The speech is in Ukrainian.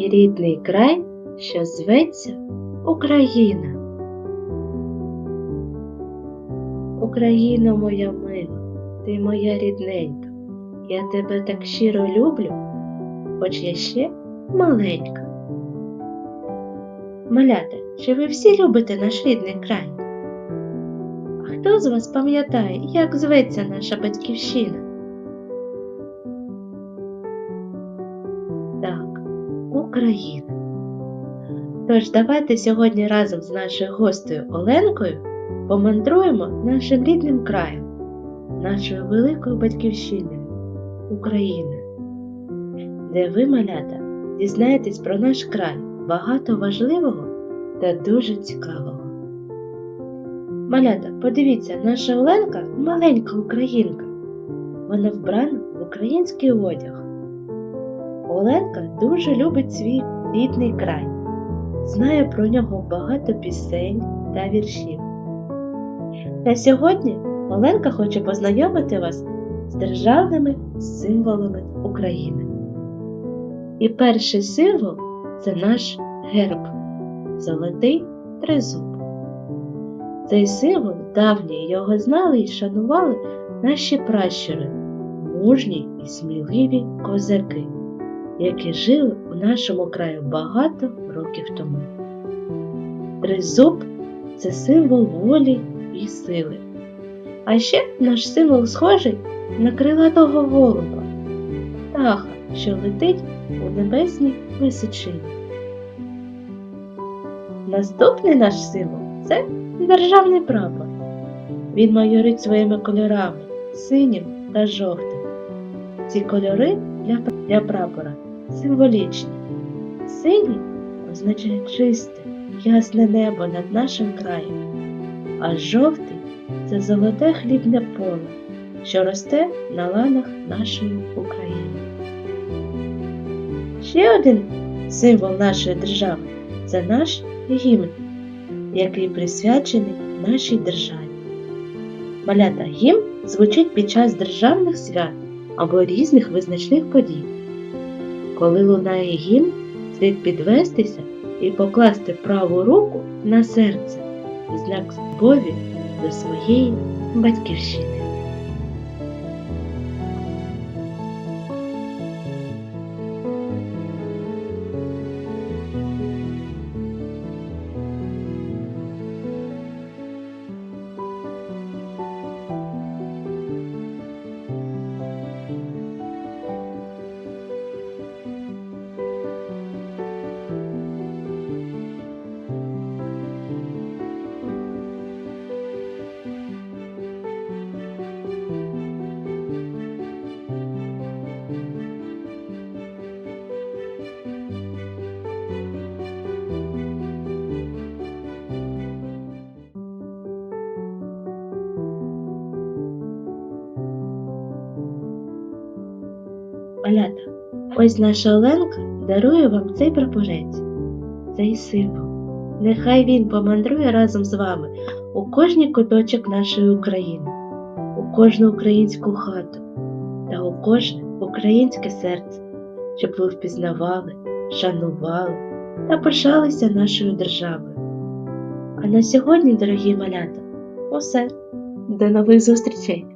мій рідний край, що зветься Україна. Україно моя мила, ти моя рідненька, я тебе так щиро люблю, хоч я ще маленька. Малята, чи ви всі любите наш рідний край? А хто з вас пам'ятає, як зветься наша батьківщина? Україна. Тож давайте сьогодні разом з нашою гостею Оленкою помандруємо нашим рідним краєм, нашою великою батьківщиною Україною, де ви, малята, дізнаєтесь про наш край багато важливого та дуже цікавого. Малята, подивіться, наша Оленка маленька українка. Вона вбрана в український одяг. Оленка дуже любить свій рідний край, знає про нього багато пісень та віршів. Та сьогодні Оленка хоче познайомити вас з державними символами України. І перший символ це наш герб золотий тризуб. Цей символ давній його знали і шанували наші пращури, мужні і сміливі козаки, які жили у нашому краю багато років тому. Тризуб це символ волі і сили. А ще наш символ схожий на крилатого голуба, птаха, що летить у небесній височині. Наступний наш символ це державний прапор. Він майорить своїми кольорами синім та жовтим. Ці кольори для, прапора символічні. Синій означає чисте, ясне небо над нашим краєм, а жовтий це золоте хлібне поле, що росте на ланах нашої України. Ще один символ нашої держави це наш гімн, який присвячений нашій державі. Малята гімн звучить під час державних свят або різних визначних подій. Коли лунає гімн, слід підвестися і покласти праву руку на серце в знак любові до своєї батьківщини. Малята, ось наша Оленка дарує вам цей прапорець, цей символ. Нехай він помандрує разом з вами у кожній куточок нашої України, у кожну українську хату та у кожне українське серце, щоб ви впізнавали, шанували та пишалися нашою державою. А на сьогодні, дорогі малята, усе. До нових зустрічей!